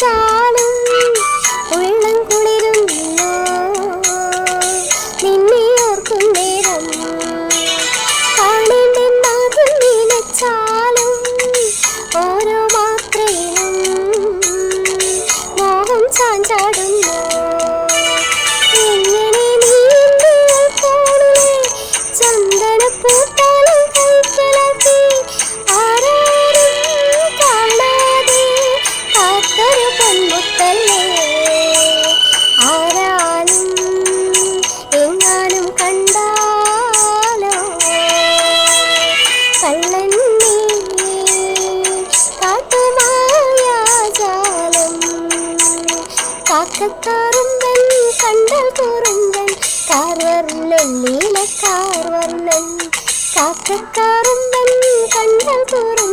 ചാടും. ഉള്ളം കുളിരുന്നോ നിന്നെ. ഓർക്കും നേരം. കാണേണ്ട നാഥം നിലച്ചാലും ഓരോ മാത്രയിലും മോഹം ചാഞ്ചാടുന്നു. காக்க காருங்கள் கண்டல் கூறுங்கள் கார்வர்ணன் நீல கார்வர்ணன் காக்க கண்டல் கூறுங்கள்